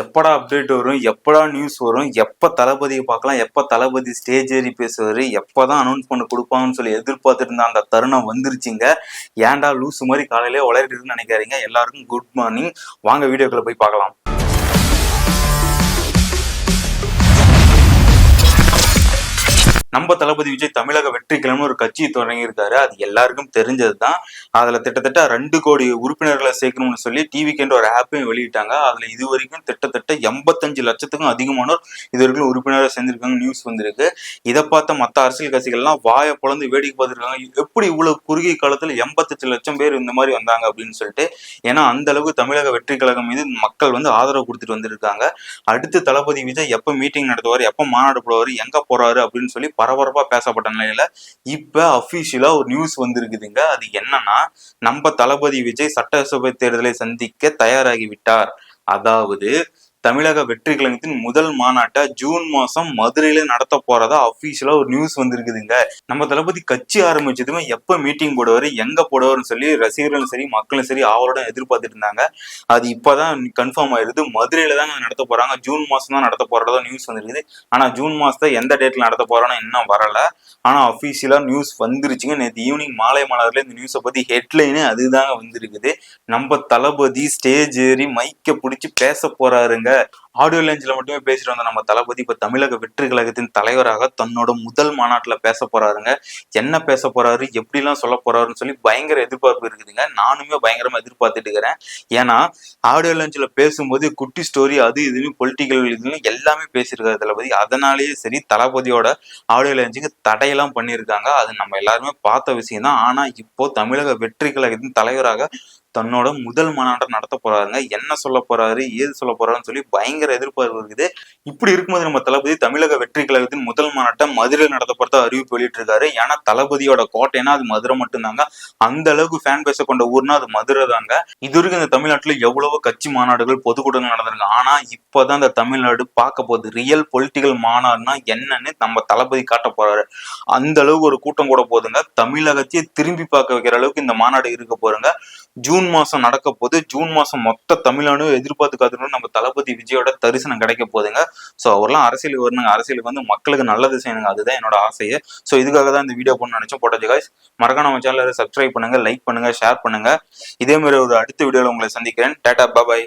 எப்படா அப்டேட் வரும்? எப்படா நியூஸ் வரும்? எப்போ தளபதியை பார்க்கலாம்? எப்போ தளபதி ஸ்டேஜ் ஏறி பேசுவார்? எப்போ தான் அனௌன்ஸ் பண்ண கொடுப்பாங்கன்னு சொல்லி எதிர்பார்த்துட்டு இருந்த அந்த தருணம் வந்துருச்சுங்க. ஏன்டா லூஸ் மாதிரி காலையிலே உளறிட்டுன்னு நினைக்காதீங்க. எல்லாருக்கும் குட் மார்னிங் வாங்க வீடியோக்குள்ள போய் பார்க்கலாம். நம்ம தளபதி விஜய் தமிழக வெற்றிக்கிழமை ஒரு கட்சி தொடங்கியிருக்காரு. அது எல்லாருக்கும் தெரிஞ்சது தான் அதுல கிட்டத்தட்ட ரெண்டு கோடி உறுப்பினர்களை சேர்க்கணும்னு சொல்லி டிவிக்கென்ற ஒரு ஆப்பையும் வெளியிட்டாங்க. அதுல இது வரைக்கும் திட்டத்தட்ட எண்பத்தஞ்சு லட்சத்துக்கும் அதிகமானோர் இது வரைக்கும் உறுப்பினராக சேர்ந்திருக்காங்க. நியூஸ் வந்திருக்கு. இதை பார்த்த மற்ற அரசியல் கட்சிகள்லாம் வாயை பொழந்து வேடிக்கை பார்த்துருக்காங்க. எப்படி இவ்வளவு குறுகிய காலத்துல எண்பத்தஞ்சு லட்சம் பேர் இந்த மாதிரி வந்தாங்க அப்படின்னு சொல்லிட்டு ஏன்னா அந்த அளவுக்கு தமிழக வெற்றி கழகம் மீது மக்கள் வந்து ஆதரவு கொடுத்துட்டு வந்திருக்காங்க. அடுத்து தளபதி விஜய் எப்ப மீட்டிங் நடத்துவார்? எப்ப மாநாடு போடுவார்? எங்க போறாரு? அப்படின்னு சொல்லி பரபரப்பா பேசப்பட்ட நிலையில. இப்ப அபிஷியலா ஒரு நியூஸ் வந்திருக்குதுங்க. அது என்னன்னா நம்ம தளபதி விஜய் சட்டசபை தேர்தலை சந்திக்க தயாராகி விட்டார். அதாவது தமிழக வெற்றி கழகத்தின் முதல் மாநாட்டை ஜூன் மாசம் மதுரையில நடத்த போறதா அபிஷியலா ஒரு நியூஸ் வந்திருக்குதுங்க. நம்ம தளபதி கட்சி ஆரம்பிச்சதுமே எப்ப மீட்டிங் போடுவாரு எங்க போடுவாருன்னு சொல்லி ரசிகர்களும் சரி மக்களும் சரி ஆவலோட எதிர்பார்த்துட்டு இருந்தாங்க. அது இப்பதான் கன்ஃபார்ம் ஆயிருது. மதுரையில தாங்க நடத்த போறாங்க. ஜூன் மாசம் தான் நடத்த போறதா நியூஸ் வந்திருக்குது. ஆனா ஜூன் மாசத்தை எந்த டேட்ல நடத்த போறோம்னு இன்னும் வரல. ஆனா அபிஷியலா நியூஸ் வந்துருச்சுங்க. நேற்று ஈவினிங் மாலை மலர்ல இந்த நியூஸை பத்தி ஹெட்லைனே அதுதாங்க வந்திருக்குது. நம்ம தளபதி ஸ்டேஜ் ஏறி மைக்க பிடிச்சி பேச போறாருங்க. met ஆடியோ லேஞ்சில் மட்டுமே பேசிட்டு வந்த நம்ம தளபதி இப்ப தமிழக வெற்றி கழகத்தின் தலைவராக தன்னோட முதல் மாநாட்டுல பேச போறாருங்க. என்ன பேச போறாரு எப்படிலாம் சொல்ல போறாருன்னு சொல்லி பயங்கர எதிர்பார்ப்பு இருக்குதுங்க. நானுமே பயங்கரமா எதிர்பார்த்துட்டு இருக்கிறேன். ஏன்னா ஆடியோ லேஞ்சில் பேசும்போது குட்டி ஸ்டோரி அது இதுன்னு பொலிட்டிக்கல் இதுன்னு எல்லாமே பேசியிருக்காரு தளபதி. அதனாலேயே சரி தளபதியோட ஆடியோ லேஞ்சுக்கு தடையெல்லாம் பண்ணியிருக்காங்க. அது நம்ம எல்லாருமே பார்த்த விஷயம் தான் ஆனா இப்போ தமிழக வெற்றி கழகத்தின் தலைவராக தன்னோட முதல் மாநாட்டை நடத்த போறாருங்க. என்ன சொல்ல போறாரு ஏது சொல்ல போறாருன்னு சொல்லி பயங்கர எதிர்பார்ப்பு இருக்குது. இப்படி இருக்கும்போது நம்ம தளபதி தமிழக வெற்றி கழகத்தின் முதல் மாநாட்டம் மதுரையில் நடத்தப்படுத்த அறிவிப்பு வெளியிட்டிருக்காரு. ஏன்னா தளபதியோட கோட்டைனா அது மதுரை மட்டும்தாங்க. அந்த அளவுக்கு ஃபேன் பேச கொண்ட ஊர்னா அது மதுரை தாங்க. இது வரைக்கும் இந்த தமிழ்நாட்டுல எவ்வளவோ கட்சி மாநாடுகள் பொதுக்கூட்டங்கள் நடந்திருக்கு. ஆனா இப்பதான் இந்த தமிழ்நாடு பார்க்க போகுது. ரியல் பொலிட்டிக்கல் மாநாடுனா என்னன்னு நம்ம தளபதி காட்ட போறாரு. அந்த அளவுக்கு ஒரு கூட்டம் கூட போதுங்க. தமிழகத்தையே திரும்பி பார்க்க வைக்கிற அளவுக்கு இந்த மாநாடு இருக்க போறங்க ஜூன் மாசம் நடக்க போது ஜூன் மாசம் மொத்த தமிழ்நாடு எதிர்பார்த்து காத்துக்கணும் நம்ம தளபதி விஜயோட தரிசனம் கிடைக்க போதுங்க ஸோ அவர்லாம் அரசியலுக்கு வரணுங்க. அரசியலுக்கு வந்து மக்களுக்கு நல்லது செய்யணுங்க. அதுதான் என்னோட ஆசையே. ஸோ இதுக்காக தான் இந்த வீடியோ பண்ண நினைச்சோம். போட்டாச்சு காய்ஸ் மறக்காம நம்ம சேனலை சப்ஸ்கிரைப் பண்ணுங்க லைக் பண்ணுங்க ஷேர் பண்ணுங்க. இதே மாதிரி ஒரு அடுத்த வீடியோவில் உங்களை சந்திக்கிறேன். டாடா பாபாய்